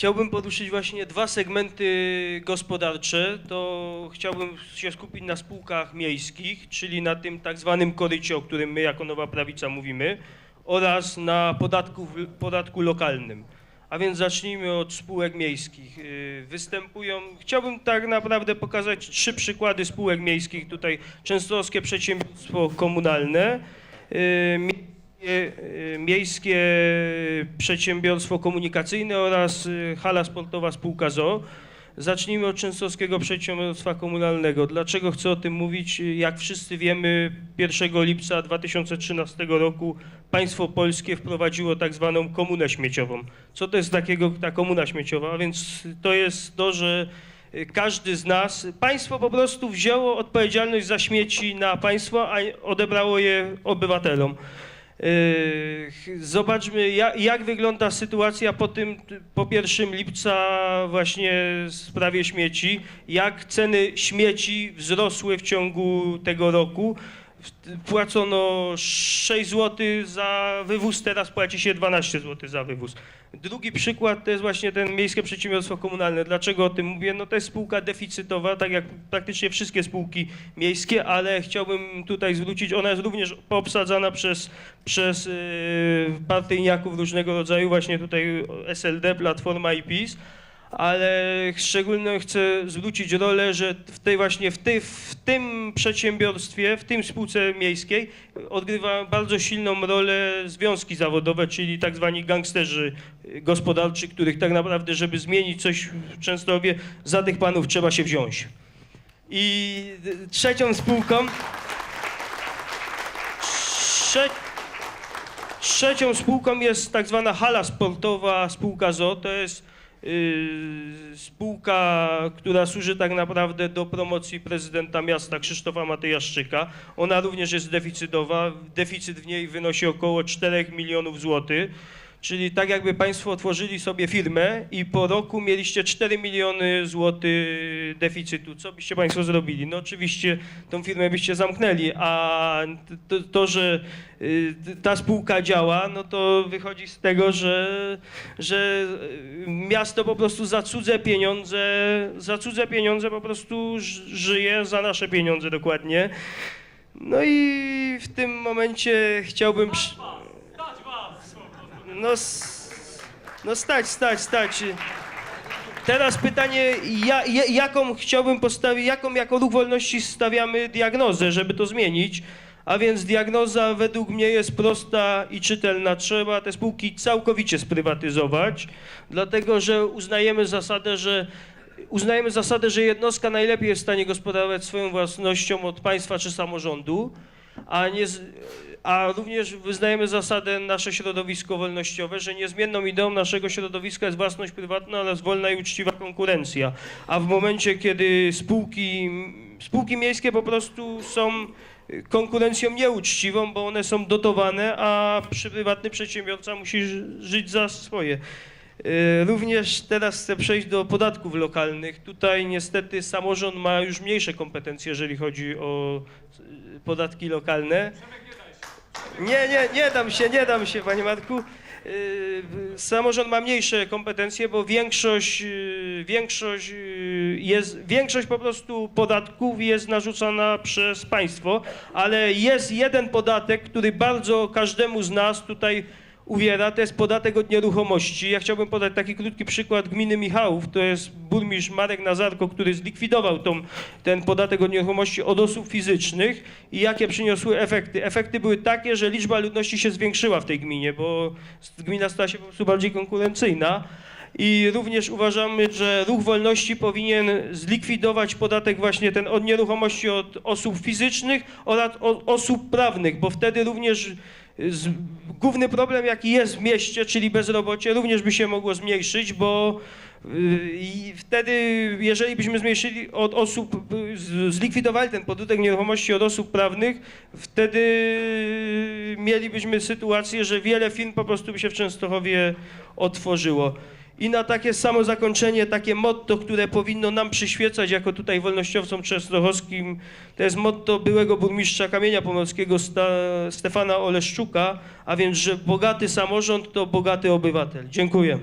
Chciałbym poruszyć właśnie dwa segmenty gospodarcze. To chciałbym się skupić na spółkach miejskich, czyli na tym tak zwanym korycie, o którym my jako Nowa Prawica mówimy, oraz na podatku, podatku lokalnym. A więc zacznijmy od spółek miejskich. Yy, Występują, chciałbym tak naprawdę pokazać trzy przykłady spółek miejskich. Tutaj Częstochowskie Przedsiębiorstwo Komunalne, yy, Miejskie, y, Miejskie Przedsiębiorstwo Komunikacyjne oraz y, Hala Sportowa Spółka ZOO. Zacznijmy od Częstochowskiego Przedsiębiorstwa Komunalnego. Dlaczego chcę o tym mówić? Jak wszyscy wiemy, 1 lipca 2013 roku państwo polskie wprowadziło tak zwaną komunę śmieciową. Co to jest takiego ta komuna śmieciowa? A więc to jest to, że y, każdy z nas, państwo po prostu wzięło odpowiedzialność za śmieci na państwo, a odebrało je obywatelom. Yy, Zobaczmy, jak, jak wygląda sytuacja po tym, po 1 lipca właśnie w sprawie śmieci, jak ceny śmieci wzrosły w ciągu tego roku. Płacono 6 zł za wywóz, teraz płaci się 12 zł za wywóz. Drugi przykład to jest właśnie ten Miejskie Przedsiębiorstwo Komunalne. Dlaczego o tym mówię? No to jest spółka deficytowa, tak jak praktycznie wszystkie spółki miejskie, ale chciałbym tutaj zwrócić, ona jest również poobsadzana przez, przez yy, partyjniaków różnego rodzaju, właśnie tutaj SLD, Platforma i PiS, ale szczególnie chcę zwrócić rolę, że w tej właśnie w, tej, w tym przedsiębiorstwie, w tym spółce miejskiej odgrywa bardzo silną rolę związki zawodowe, czyli tak zwani gangsterzy gospodarczy, których tak naprawdę, żeby zmienić coś w Częstochowie, za tych panów trzeba się wziąć. I trzecią spółką trze, trzecią spółką jest tak zwana hala sportowa spółka ZO. To jest spółka, która służy tak naprawdę do promocji prezydenta miasta Krzysztofa Matyjaszczyka. Ona również jest deficytowa. Deficyt w niej wynosi około 4 milionów złotych. Czyli tak jakby Państwo otworzyli sobie firmę i po roku mieliście 4 miliony złotych deficytu. Co byście Państwo zrobili? No oczywiście tą firmę byście zamknęli, a to, to że y, ta spółka działa, no to wychodzi z tego, że, że miasto po prostu za cudze pieniądze, za cudze pieniądze po prostu żyje, za nasze pieniądze dokładnie. No i w tym momencie chciałbym... przy- no, no stać, stać, stać. Teraz pytanie, ja, ja, jaką chciałbym postawić, jaką jako ruch wolności stawiamy diagnozę, żeby to zmienić. A więc diagnoza według mnie jest prosta i czytelna. Trzeba te spółki całkowicie sprywatyzować, dlatego że uznajemy zasadę, że uznajemy zasadę, że jednostka najlepiej jest w stanie gospodarować swoją własnością od państwa czy samorządu, a, nie, a również wyznajemy zasadę nasze środowisko wolnościowe, że niezmienną ideą naszego środowiska jest własność prywatna oraz wolna i uczciwa konkurencja. A w momencie, kiedy spółki, spółki miejskie po prostu są konkurencją nieuczciwą, bo one są dotowane, a przy- prywatny przedsiębiorca musi ży- żyć za swoje. Y, Również teraz chcę przejść do podatków lokalnych. Tutaj niestety samorząd ma już mniejsze kompetencje, jeżeli chodzi o y, podatki lokalne. Nie, nie, nie dam się, nie dam się, panie Marku. Yy, Samorząd ma mniejsze kompetencje, bo większość, większość jest, większość po prostu podatków jest narzucana przez państwo, ale jest jeden podatek, który bardzo każdemu z nas tutaj uwiera, to jest podatek od nieruchomości. Ja chciałbym podać taki krótki przykład gminy Michałów. To jest burmistrz Marek Nazarko, który zlikwidował tą, ten podatek od nieruchomości od osób fizycznych i jakie przyniosły efekty. Efekty były takie, że liczba ludności się zwiększyła w tej gminie, bo gmina stała się po prostu bardziej konkurencyjna. I również uważamy, że ruch wolności powinien zlikwidować podatek właśnie ten od nieruchomości od osób fizycznych oraz od osób prawnych, bo wtedy również z, główny problem jaki jest w mieście, czyli bezrobocie, również by się mogło zmniejszyć, bo y, wtedy, jeżeli byśmy zmniejszyli od osób, y, zlikwidowali ten podatek nieruchomości od osób prawnych, wtedy mielibyśmy sytuację, że wiele firm po prostu by się w Częstochowie otworzyło. I na takie samo zakończenie, takie motto, które powinno nam przyświecać jako tutaj wolnościowcom częstochowskim, to jest motto byłego burmistrza Kamienia Pomorskiego Stefana Oleszczuka, a więc, że bogaty samorząd to bogaty obywatel. Dziękuję.